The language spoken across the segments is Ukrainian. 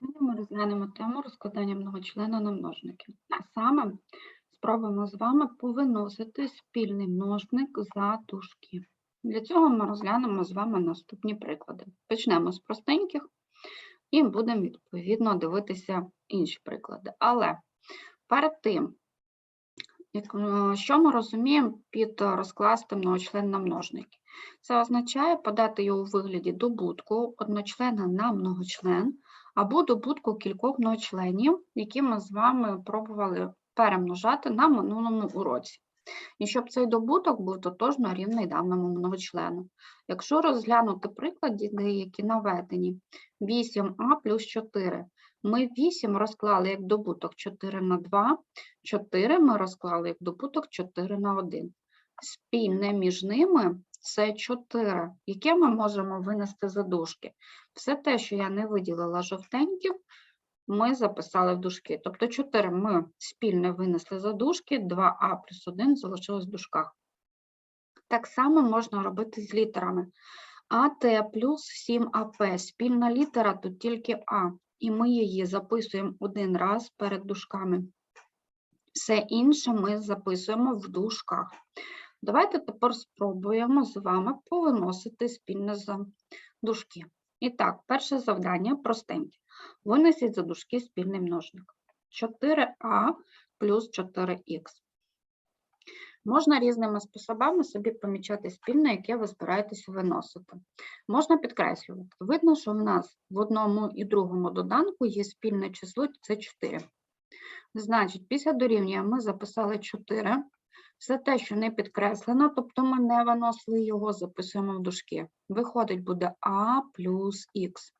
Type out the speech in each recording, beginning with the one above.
Сьогодні ми розглянемо тему розкладання многочлена на множники. А саме спробуємо з вами повиносити спільний множник за дужки. Для цього ми розглянемо з вами наступні приклади. Почнемо з простеньких і будемо відповідно дивитися інші приклади. Але перед тим, е, що ми розуміємо під розкласти многочлен на множники? Це означає подати його у вигляді добутку одночлена на многочлен або добутку кількох многочленів, які ми з вами пробували перемножати на минулому уроці. І щоб цей добуток був тотожно рівний даному многочлену. Якщо розглянути приклади, деякі наведені, 8а плюс 4. Ми 8 розклали як добуток 4 на 2, 4 ми розклали як добуток 4 на 1. Спільне між ними це 4, яке ми можемо винести за дужки. Все те, що я не виділила жовтеньким, ми записали в дужки. Тобто 4 ми спільно винесли за дужки, 2а плюс 1 залишилось в дужках. Так само можна робити з літерами. АТ плюс 7АП. Спільна літера тут тільки А, і ми її записуємо один раз перед дужками. Все інше ми записуємо в дужках. Давайте тепер спробуємо з вами повиносити спільно за дужки. І так, перше завдання простеньке. Винесіть за дужки спільний множник. 4а плюс 4х. Можна різними способами собі помічати спільне, яке ви збираєтесь виносити. Можна підкреслювати. Видно, що в нас в одному і другому доданку є спільне число, це 4. Значить, після дорівнює ми записали 4. Все те, що не підкреслено, тобто ми не виносили його, записуємо в дужки. Виходить, буде А плюс Х.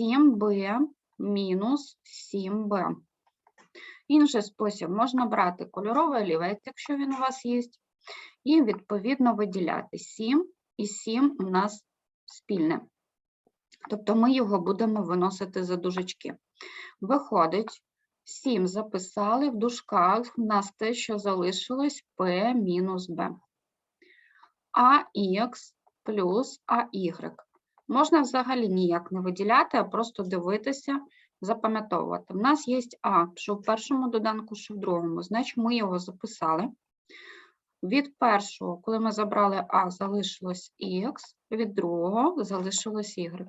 7b мінус 7b. Інший спосіб можна брати кольоровий олівець, якщо він у вас є, і відповідно виділяти 7 і 7 у нас спільне. Тобто ми його будемо виносити за дужечки. Виходить, 7 записали в дужках, у нас те, що залишилось p мінус b. АХ плюс АY. Можна взагалі ніяк не виділяти, а просто дивитися, запам'ятовувати. У нас є А, що в першому доданку, що в другому, значить ми його записали. Від першого, коли ми забрали А, залишилось Х, від другого залишилось Y.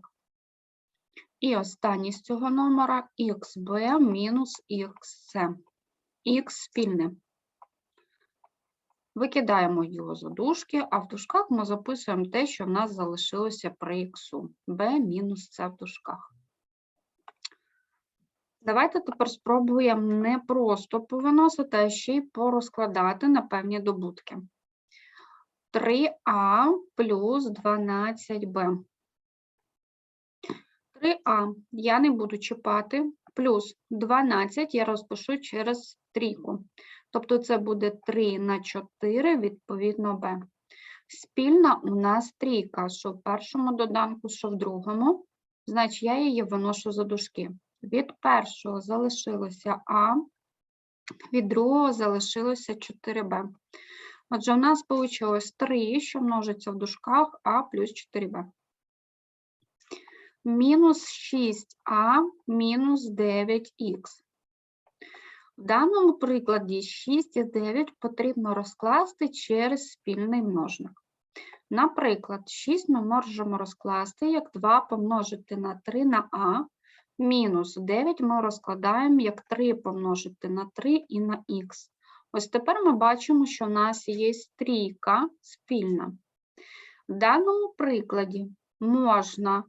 І останній з цього номера xb мінус xc. Х спільне. Викидаємо його за дужки, а в дужках ми записуємо те, що в нас залишилося при х. b мінус c в дужках. Давайте тепер спробуємо не просто повиносити, а ще й порозкладати на певні добутки. 3а плюс 12b. 3а я не буду чіпати, плюс 12 я розпишу через трійку. Тобто це буде 3 на 4, відповідно b. Спільна у нас трійка, що в першому доданку, що в другому, значить я її виношу за дужки. Від першого залишилося А, від другого залишилося 4b. Отже, у нас вийшло 3, що множиться в дужках А плюс 4b мінус 6а мінус 9х. В даному прикладі 6 і 9 потрібно розкласти через спільний множник. Наприклад, 6 ми можемо розкласти як 2 помножити на 3 на а, мінус 9 ми розкладаємо як 3 помножити на 3 і на х. Ось тепер ми бачимо, що в нас є трійка спільна. В даному прикладі можна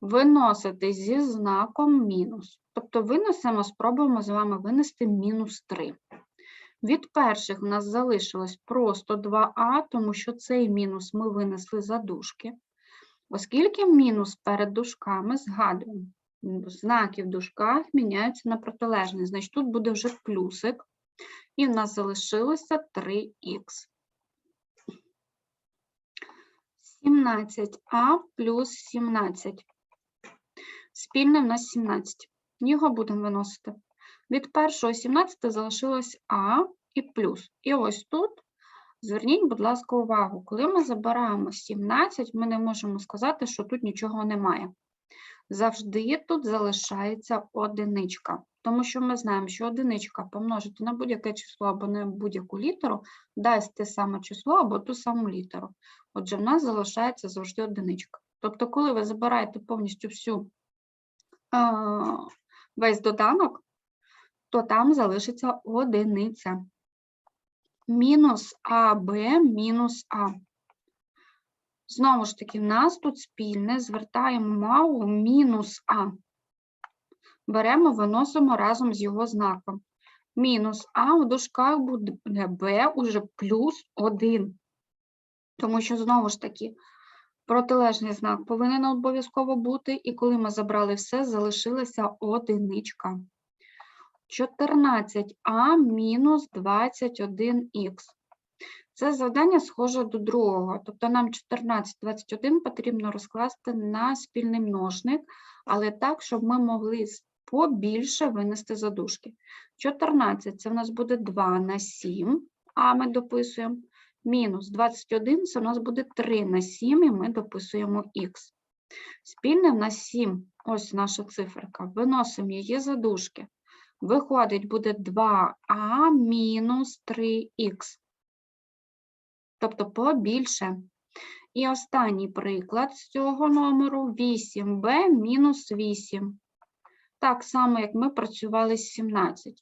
виносити зі знаком мінус. Тобто винесемо, спробуємо з вами винести мінус 3. Від перших у нас залишилось просто 2а, тому що цей мінус ми винесли за дужки. Оскільки мінус перед дужками, згадуємо, знаки в дужках міняються на протилежний, значить тут буде вже плюсик, і в нас залишилося 3х. 17а плюс 17. Спільне в нас 17. Його будемо виносити. Від першого 17 залишилось А і плюс. І ось тут, зверніть, будь ласка, увагу, коли ми забираємо 17, ми не можемо сказати, що тут нічого немає. завжди тут залишається одиничка. Тому що ми знаємо, що одиничка помножити на будь-яке число або на будь-яку літеру дасть те саме число або ту саму літеру. Отже, в нас залишається завжди одиничка. Тобто, коли ви забираєте повністю всю весь доданок, то там залишиться одиниця. Мінус АБ мінус А. Знову ж таки, в нас тут спільне, звертаємо увагу мінус А. Беремо, виносимо разом з його знаком. Мінус А в дужках буде Б уже плюс 1. Тому що, знову ж таки, протилежний знак повинен обов'язково бути, і коли ми забрали все, залишилася одиничка. 14а мінус 21х. Це завдання схоже до другого, тобто нам 14, 21 потрібно розкласти на спільний множник, але так, щоб ми могли побільше винести задушки. 14 це в нас буде 2 на 7, а ми дописуємо. Мінус 21 це в нас буде 3 на 7, і ми дописуємо х. Спільне в нас 7, ось наша циферка. Виносимо її задушки. Виходить, буде 2а мінус 3х. Тобто побільше. І останній приклад з цього номеру 8b мінус 8. Так само, як ми працювали з 17.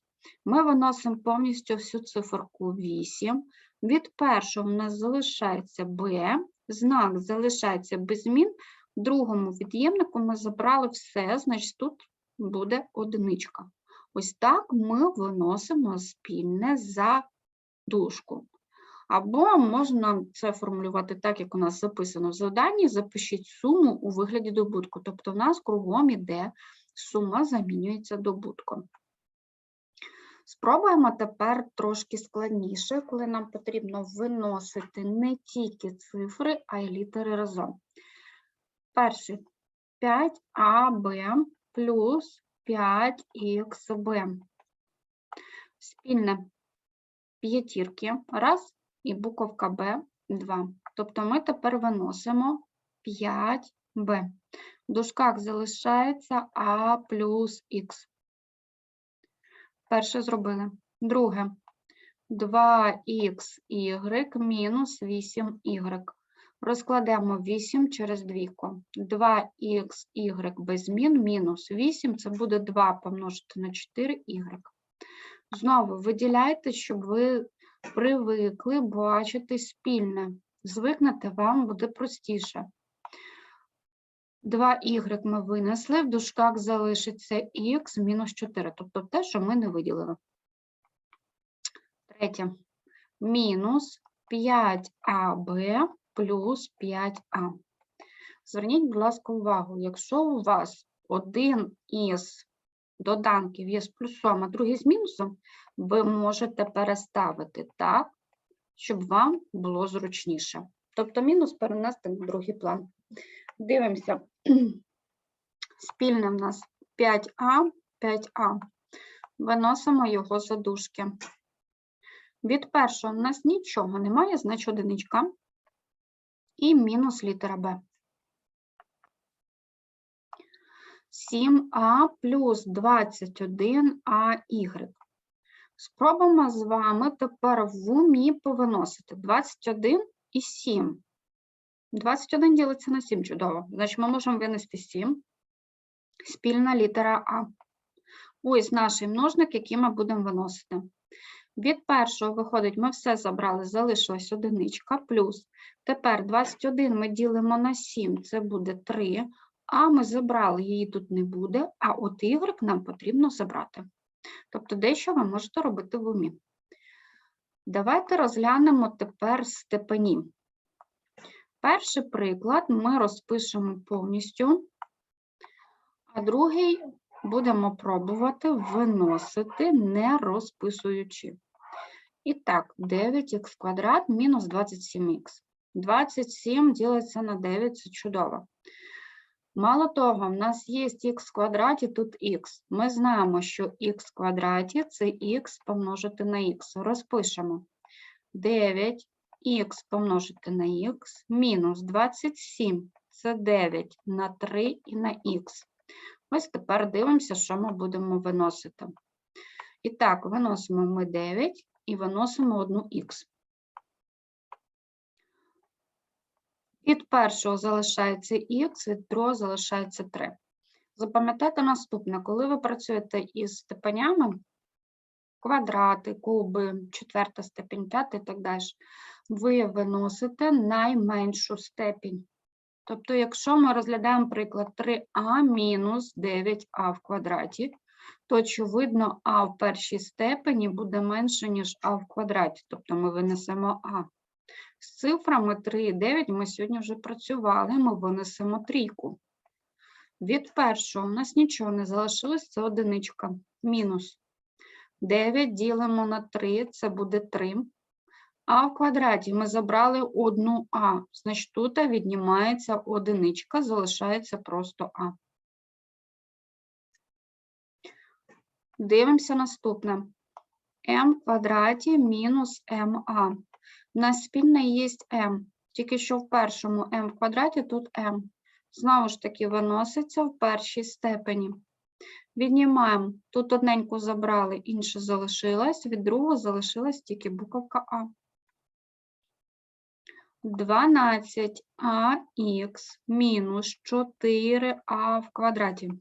Ми виносимо повністю всю циферку 8. Від першого в нас залишається b, знак залишається без змін. В другому від'ємнику ми забрали все, значить тут буде одиничка. Ось так ми виносимо спільне за дужку. Або можна це формулювати так, як у нас записано в завданні, запишіть суму у вигляді добутку. Тобто в нас кругом іде сума замінюється добутком. Спробуємо тепер трошки складніше, коли нам потрібно виносити не тільки цифри, а й літери разом. Перший 5АБ плюс 5ХБ. Спільне п'ятірки, раз, і буковка Б 2. Тобто ми тепер виносимо 5Б. В дужках залишається А плюс Х. Перше зробили. Друге. 2х мінус 8y. Розкладемо 8 через двійку. 2х без змін мінус 8 це буде 2 помножити на 4y. Знову виділяйте, щоб ви привикли бачити спільне. Звикнете, вам буде простіше. 2y ми винесли, в дужках залишиться х мінус 4, тобто те, що ми не виділили. Третє. Мінус 5аб плюс 5а. Зверніть, будь ласка, увагу, якщо у вас один із доданків є з плюсом, а другий з мінусом, ви можете переставити так, щоб вам було зручніше. Тобто мінус перенести на другий план. Дивимося. Спільне в нас 5а, 5а. Виносимо його за дужки. Від першого в нас нічого немає, значить одиничка. І мінус літера Б. 7а плюс 21АY. Спробуємо з вами тепер в умі повиносити 21 і 7. 21 ділиться на 7, чудово. Значить, ми можемо винести 7. Спільна літера А. Ось наш множник, який ми будемо виносити. Від першого виходить, ми все забрали, залишилась одиничка, плюс. Тепер 21 ми ділимо на 7, це буде 3, а ми забрали, її тут не буде, а от y нам потрібно забрати. Тобто дещо ви можете робити в умі. Давайте розглянемо тепер степені. Перший приклад ми розпишемо повністю, а другий будемо пробувати виносити, не розписуючи. І так, 9х квадрат мінус 27х. 27 ділиться на 9, це чудово. Мало того, в нас є х квадраті, тут х. Ми знаємо, що х квадраті – це х помножити на х. Розпишемо. 9х помножити на х мінус 27 – це 9 на 3 і на х. Ось тепер дивимося, що ми будемо виносити. І так, виносимо ми 9 і виносимо одну х. Від першого залишається х, від другого залишається 3. Запам'ятайте наступне, коли ви працюєте із степенями, квадрати, куби, четверта степінь, п'ята і так далі, ви виносите найменшу степінь. Тобто, якщо ми розглядаємо приклад 3а мінус 9а в квадраті, то, очевидно, а в першій степені буде менше, ніж а в квадраті, тобто ми винесемо а. З цифрами 3 і 9 ми сьогодні вже працювали, ми винесемо трійку. Від першого у нас нічого не залишилось, це одиничка, мінус. 9 ділимо на 3, це буде 3. А в квадраті ми забрали одну А, значить тут віднімається одиничка, залишається просто А. Дивимося наступне. в квадраті мінус ma. У нас спільне є m, тільки що в першому m в квадраті, тут m. Знову ж таки, виноситься в першій степені. Віднімаємо, тут одненьку забрали, інше залишилось, від другого залишилась тільки буковка А. 12ах мінус 4а в квадраті.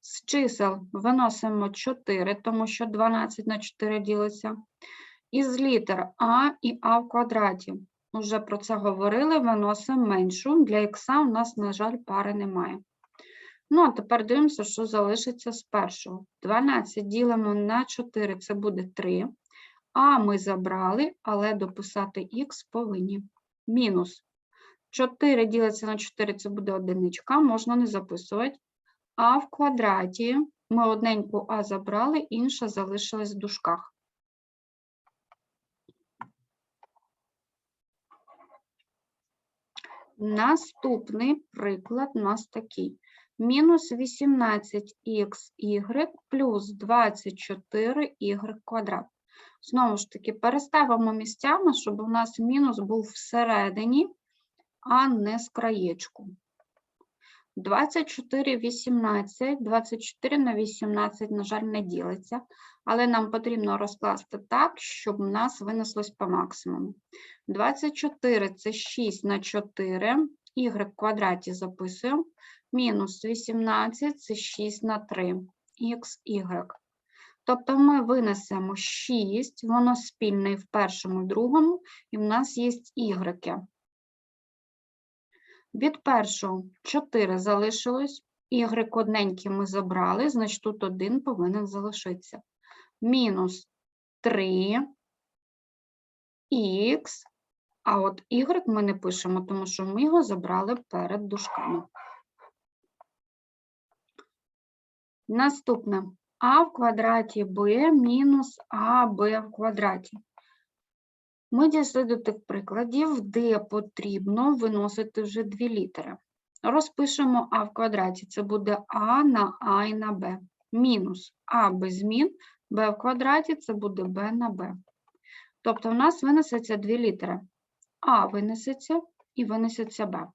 З чисел виносимо 4, тому що 12 на 4 ділиться. Із літер А і А в квадраті. Уже про це говорили, виносимо меншу. Для х у нас, на жаль, пари немає. Ну, а тепер дивимося, що залишиться з першого. 12 ділимо на 4, це буде 3. А ми забрали, але дописати х повинні. Мінус. 4 ділиться на 4, це буде одиничка, можна не записувати. А в квадраті ми одненьку А забрали, інша залишилась в дужках. Наступний приклад у нас такий. Мінус 18х плюс 24y квадрат. Знову ж таки, переставимо місцями, щоб у нас мінус був всередині, а не з краєчку. 24, 18, 24 на 18, на жаль, не ділиться, але нам потрібно розкласти так, щоб у нас винеслось по максимуму. 24 – це 6 на 4, y в квадраті записуємо, мінус 18 – це 6 на 3, х. Тобто ми винесемо 6, воно спільне в першому, і другому, і в нас є y. Від першого 4 залишилось, y одненький ми забрали, значить тут 1 повинен залишитися. Мінус 3 х, а от y ми не пишемо, тому що ми його забрали перед дужками. Наступне а в квадраті b мінус аб в квадраті. Ми дійшли до тих прикладів, де потрібно виносити вже дві літери. Розпишемо а в квадраті, це буде а на а і на б. Мінус а без змін, b в квадраті це буде b на b. Тобто в нас винесеться дві літери. А винесеться і винесеться b.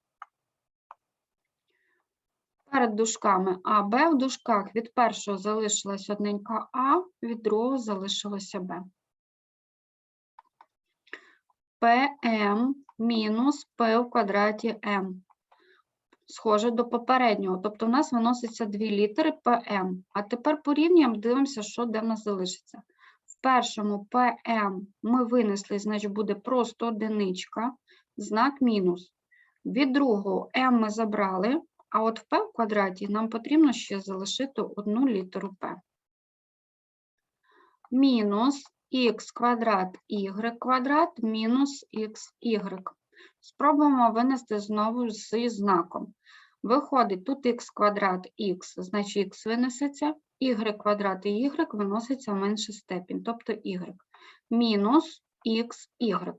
Перед дужками А, Б в дужках від першого залишилась одненька А, від другого залишилося Б. ПМ мінус П в квадраті М. Схоже до попереднього. Тобто, в нас виноситься дві літери ПМ. А тепер порівнюємо, дивимося, що де в нас залишиться. В першому ПМ ми винесли, значить, буде просто одиничка, знак мінус. Від другого М ми забрали, а от в П в квадраті нам потрібно ще залишити одну літеру П. Мінус х квадрат y квадрат мінус xy. Спробуємо винести знову з знаком. Виходить, тут х квадрат х, значить х винесеться, y квадрат і y виноситься в менший степінь, тобто y. Мінус xy.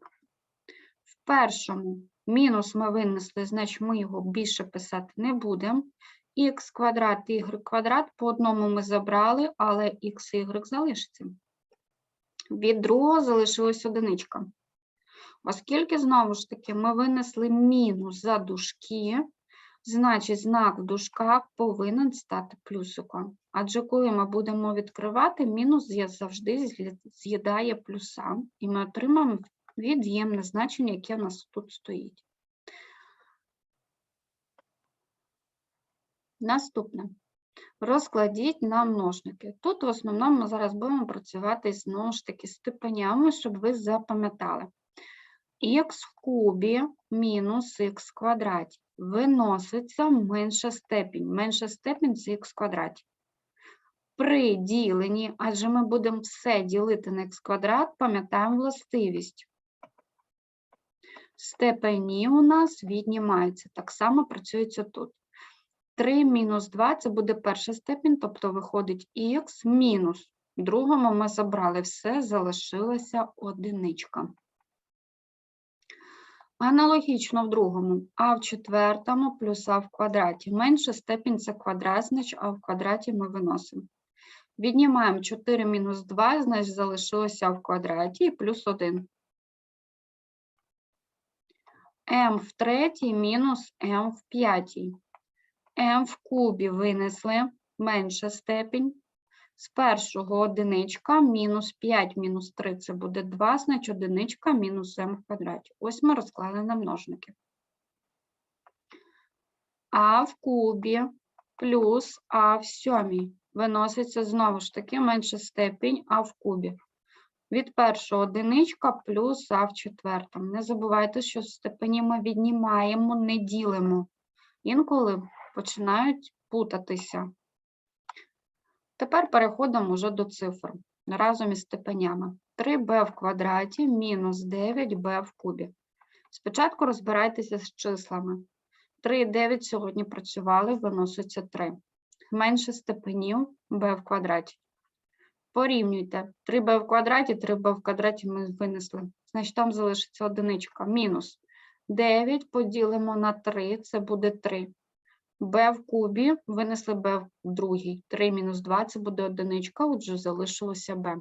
В першому мінус ми винесли, значить ми його більше писати не будемо. х квадрат y квадрат по одному ми забрали, але х і y залишиться. Від другого залишилась одиничка. Оскільки, знову ж таки, ми винесли мінус за дужки, Значить, знак в дужках повинен стати плюсиком. Адже коли ми будемо відкривати, мінус завжди з'їдає плюса, і ми отримаємо від'ємне значення, яке в нас тут стоїть. Наступне. Розкладіть на множники. Тут в основному ми зараз будемо працювати знову ж таки степенями, щоб ви запам'ятали. х в кубі мінус х в квадраті виноситься менша степінь. Менша степінь це х в квадраті. При діленні, адже ми будемо все ділити на х квадрат, пам'ятаємо властивість. Степені у нас віднімаються. Так само працюється тут. 3 мінус 2 це буде перша степінь, тобто виходить х мінус. В другому ми забрали все, залишилася одиничка. Аналогічно в другому, а в четвертому плюс а в квадраті. Менша степінь це квадрат, значить а в квадраті ми виносимо. Віднімаємо 4 мінус 2, значить залишилося а в квадраті і плюс 1. M в третій мінус m в п'ятій. m в кубі винесли менша степінь. З першого одиничка мінус 5 мінус 3 це буде 2, значить одиничка мінус m в квадраті. Ось ми розклали на множники. А в кубі плюс а в сьомій виноситься знову ж таки менша степінь а в кубі. Від першого одиничка плюс а в четвертому. Не забувайте, що степені ми віднімаємо, не ділимо. Інколи починають путатися. Тепер переходимо вже до цифр разом із степенями. 3b в квадраті мінус 9b в кубі. Спочатку розбирайтеся з числами. 3 і 9 сьогодні працювали, виноситься 3. Менше степенів b в квадраті. Порівнюйте. 3b в квадраті, 3b в квадраті ми винесли. Значить, там залишиться одиничка. Мінус 9 поділимо на 3, це буде 3 b в кубі, винесли b в другій. 3 мінус 2 це буде одиничка, отже, залишилося b.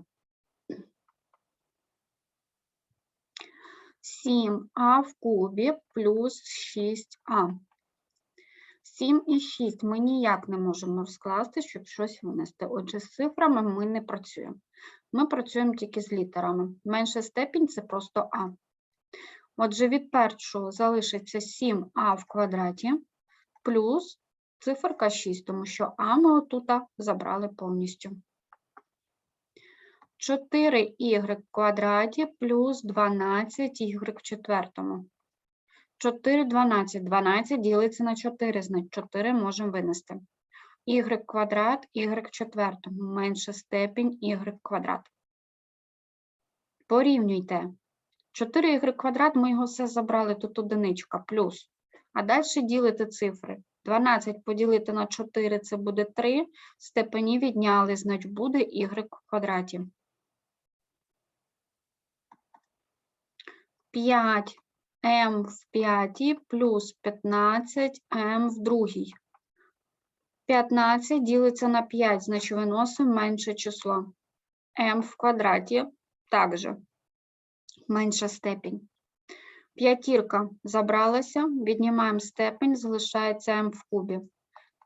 7а в кубі плюс 6а. 7 і 6 ми ніяк не можемо розкласти, щоб щось винести. Отже, з цифрами ми не працюємо. Ми працюємо тільки з літерами. Менша степінь це просто а. Отже, від першого залишиться 7а в квадраті плюс циферка 6, тому що А ми отут забрали повністю. 4y в квадраті плюс 12y в четвертому. 4, 12. 12 ділиться на 4, значить 4 можемо винести. y квадрат, y четвертому. Менша степінь y квадрат. Порівнюйте. 4y квадрат, ми його все забрали, тут одиничка, плюс. А далі ділите цифри. 12 поділити на 4 це буде 3. Степені відняли, значить буде y в квадраті. 5 m в п'ятій плюс 15 m в другій. 15 ділиться на 5, значить виносимо менше число. m в квадраті також менша степінь. П'ятірка забралася, віднімаємо степень, залишається m в кубі.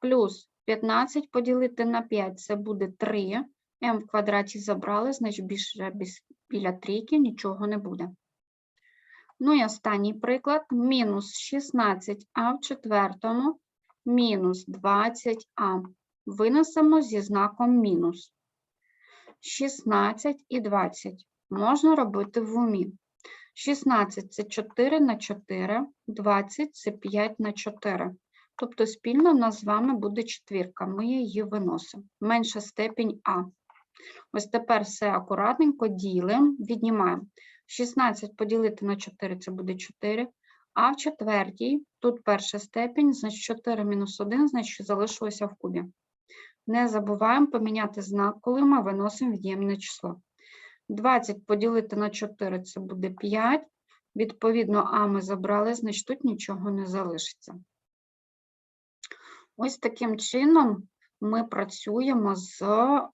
Плюс 15 поділити на 5 це буде 3. m в квадраті забрали, значить більше біля трійки нічого не буде. Ну і останній приклад. Мінус 16а в четвертому, мінус 20а. Винесемо зі знаком мінус. 16 і 20 можна робити в умі. 16 – це 4 на 4, 20 – це 5 на 4. Тобто спільно в нас з вами буде четвірка, ми її виносимо. Менша степінь А. Ось тепер все акуратненько ділимо, віднімаємо. 16 поділити на 4 – це буде 4. А в четвертій, тут перша степінь, значить 4 мінус 1, значить залишилося в кубі. Не забуваємо поміняти знак, коли ми виносимо від'ємне число. 20 поділити на 4 це буде 5. Відповідно, А ми забрали, значить тут нічого не залишиться. Ось таким чином ми працюємо з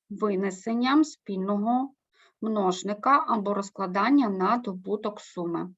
винесенням спільного множника або розкладання на добуток суми.